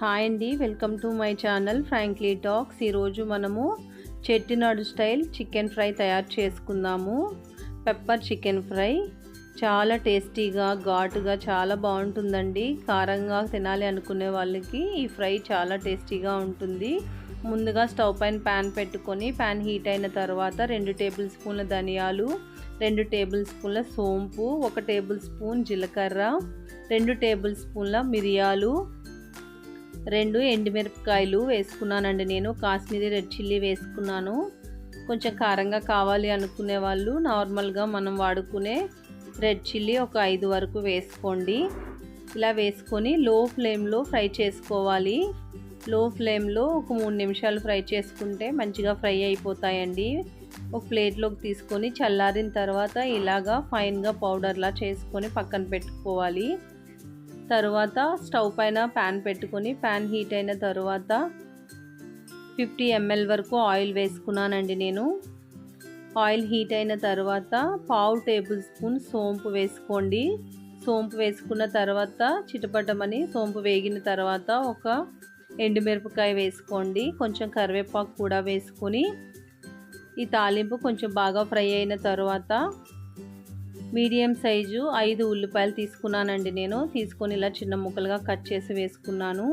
Hi అండి welcome to my channel frankly talks. ఈరోజు మనము చెట్టినాడు స్టైల్ చికెన్ ఫ్రై తయారు చేసుకుందాము. పెప్పర్ చికెన్ ఫ్రై చాలా టేస్టీగా ఘాటుగా చాలా బాగుంటుందండి. కారంగా తినాలి అనుకునే వాళ్ళకి ఈ ఫ్రై చాలా టేస్టీగా ఉంటుంది. ముందుగా స్టవ్ పైన ప్యాన్ పెట్టుకొని ప్యాన్ హీట్ అయిన తర్వాత రెండు టేబుల్ స్పూన్ల ధనియాలు రెండు టేబుల్ స్పూన్ల సోంపు ఒక టేబుల్ స్పూన్ జీలకర్ర రెండు టేబుల్ స్పూన్ల మిరియాలు రెండు ఎండుమిరపకాయలు వేసుకున్నానండి నేను. కాశ్మీరీ రెడ్ చిల్లీ వేసుకున్నాను. కొంచెం కారంగా కావాలి అనుకునే వాళ్ళు నార్మల్గా మనం వాడుకునే రెడ్ చిల్లీ ఒక ఐదు వరకు వేసుకోండి. ఇలా వేసుకొని లో ఫ్లేమ్లో ఫ్రై చేసుకోవాలి. లో ఫ్లేమ్లో ఒక మూడు నిమిషాలు ఫ్రై చేసుకుంటే మంచిగా ఫ్రై అయిపోతాయండి. ఒక ప్లేట్లోకి తీసుకొని చల్లారిన తర్వాత ఇలాగా ఫైన్గా పౌడర్లా చేసుకొని పక్కన పెట్టుకోవాలి. తరువాత స్టవ్ పైన ప్యాన్ పెట్టుకొని ప్యాన్ హీట్ అయిన తర్వాత ఫిఫ్టీ ఎంఎల్ వరకు ఆయిల్ వేసుకున్నానండి నేను. ఆయిల్ హీట్ అయిన తర్వాత పావు టేబుల్ స్పూన్ సోంపు వేసుకోండి. సోంపు వేసుకున్న తర్వాత చిటపటమని సోంపు వేగిన తర్వాత ఒక ఎండుమిరపకాయ వేసుకోండి. కొంచెం కరివేపాకు కూడా వేసుకొని ఈ తాలింపు కొంచెం బాగా ఫ్రై అయిన తర్వాత మీడియం సైజు ఐదు ఉల్లిపాయలు తీసుకున్నానండి నేను. తీసుకొని ఇలా చిన్న ముక్కలుగా కట్ చేసి వేసుకున్నాను.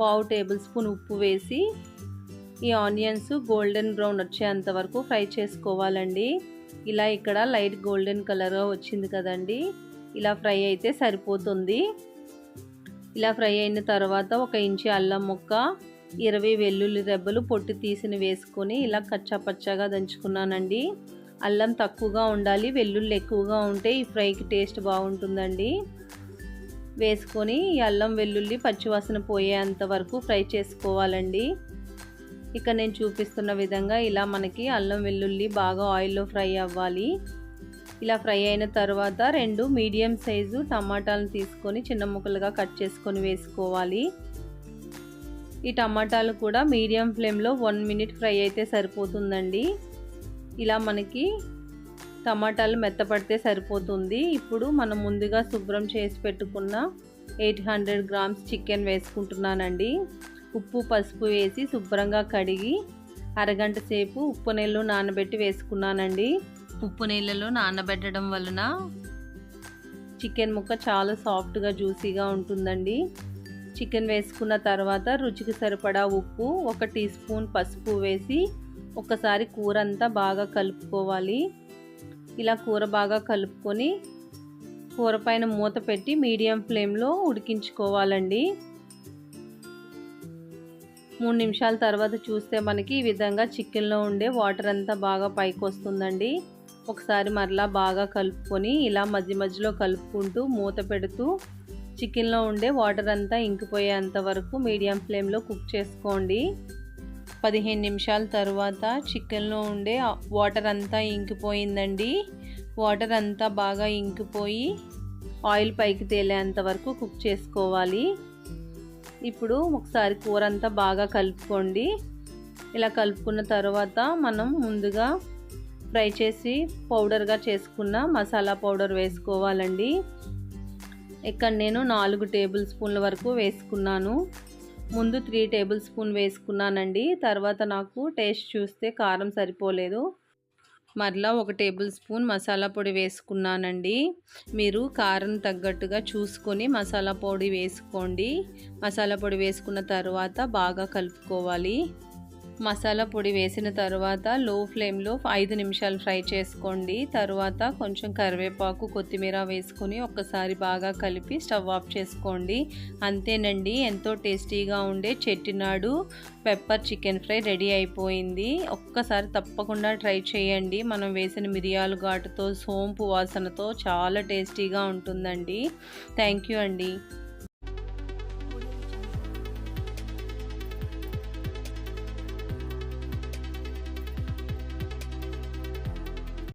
పావు టేబుల్ స్పూన్ ఉప్పు వేసి ఈ ఆనియన్స్ గోల్డెన్ బ్రౌన్ వచ్చేంత వరకు ఫ్రై చేసుకోవాలండి. ఇలా ఇక్కడ లైట్ గోల్డెన్ కలర్గా వచ్చింది కదండి. ఇలా ఫ్రై అయితే సరిపోతుంది. ఇలా ఫ్రై అయిన తర్వాత ఒక ఇంచి అల్లం ముక్క ఇరవై వెల్లుల్లి రెబ్బలు పొట్టు తీసిన వేసుకొని ఇలా కచ్చాపచ్చాగా దంచుకున్నానండి. అల్లం తక్కువగా ఉండాలి వెల్లుల్లి ఎక్కువగా ఉంటే ఈ ఫ్రైకి టేస్ట్ బాగుంటుందండి. వేసుకొని ఈ అల్లం వెల్లుల్లి పచ్చివాసన పోయేంత వరకు ఫ్రై చేసుకోవాలండి. ఇక్కడ నేను చూపిస్తున్న విధంగా ఇలా మనకి అల్లం వెల్లుల్లి బాగా ఆయిల్లో ఫ్రై అవ్వాలి. ఇలా ఫ్రై అయిన తర్వాత రెండు మీడియం సైజు టమాటాలను తీసుకొని చిన్న ముక్కలుగా కట్ చేసుకొని వేసుకోవాలి. ఈ టమాటాలు కూడా మీడియం ఫ్లేమ్లో వన్ మినిట్ ఫ్రై అయితే సరిపోతుందండి. ఇలా మనకి టమాటాలు మెత్తపడితే సరిపోతుంది. ఇప్పుడు మనం ముందుగా శుభ్రం చేసి పెట్టుకున్న ఎయిట్ హండ్రెడ్ గ్రామ్స్ చికెన్ వేసుకుంటున్నానండి. ఉప్పు పసుపు వేసి శుభ్రంగా కడిగి అరగంట సేపు ఉప్పు నీళ్ళు నానబెట్టి వేసుకున్నానండి. ఉప్పు నీళ్ళలో నానబెట్టడం వలన చికెన్ ముక్క చాలా సాఫ్ట్గా జ్యూసీగా ఉంటుందండి. చికెన్ వేసుకున్న తర్వాత రుచికి సరిపడా ఉప్పు ఒక టీ స్పూన్ పసుపు వేసి ఒకసారి కూర అంతా బాగా కలుపుకోవాలి. ఇలా కూర బాగా కలుపుకొని కూర పైన మూత పెట్టి మీడియం ఫ్లేమ్లో ఉడికించుకోవాలండి. మూడు నిమిషాల తర్వాత చూస్తే మనకి ఈ విధంగా చికెన్లో ఉండే వాటర్ అంతా బాగా పైకి వస్తుందండి. ఒకసారి మరలా బాగా కలుపుకొని ఇలా మధ్య మధ్యలో కలుపుకుంటూ మూత పెడుతూ చికెన్లో ఉండే వాటర్ అంతా ఇంకిపోయేంత వరకు మీడియం ఫ్లేమ్లో కుక్ చేసుకోండి. పదిహేను నిమిషాల తర్వాత చికెన్లో ఉండే వాటర్ అంతా ఇంకిపోయిందండి. వాటర్ అంతా బాగా ఇంకిపోయి ఆయిల్ పైకి తేలేంత వరకు కుక్ చేసుకోవాలి. ఇప్పుడు ఒకసారి కూర అంతా బాగా కలుపుకోండి. ఇలా కలుపుకున్న తర్వాత మనం ముందుగా ఫ్రై చేసి పౌడర్గా చేసుకున్న మసాలా పౌడర్ వేసుకోవాలండి. ఇక్కడ నేను నాలుగు టేబుల్ స్పూన్ల వరకు వేసుకున్నాను. ముందు త్రీ టేబుల్ స్పూన్ వేసుకున్నానండి. తర్వాత నాకు టేస్ట్ చూస్తే కారం సరిపోలేదు. మరలా ఒక టేబుల్ స్పూన్ మసాలా పొడి వేసుకున్నానండి. మీరు కారం తగ్గట్టుగా చూసుకొని మసాలా పొడి వేసుకోండి. మసాలా పొడి వేసుకున్న తర్వాత బాగా కలుపుకోవాలి. మసాలా పొడి వేసిన తర్వాత లో ఫ్లేమ్లో ఐదు నిమిషాలు ఫ్రై చేసుకోండి. తర్వాత కొంచెం కరివేపాకు కొత్తిమీర వేసుకొని ఒక్కసారి బాగా కలిపి స్టవ్ ఆఫ్ చేసుకోండి. అంతేనండి ఎంతో టేస్టీగా ఉండే Chettinad pepper chicken fry ready అయిపోయింది. ఒక్కసారి తప్పకుండా ట్రై చేయండి. మనం వేసిన మిరియాలు ఘాటుతో సోంపు వాసనతో చాలా టేస్టీగా ఉంటుందండి. థ్యాంక్ యూ అండి.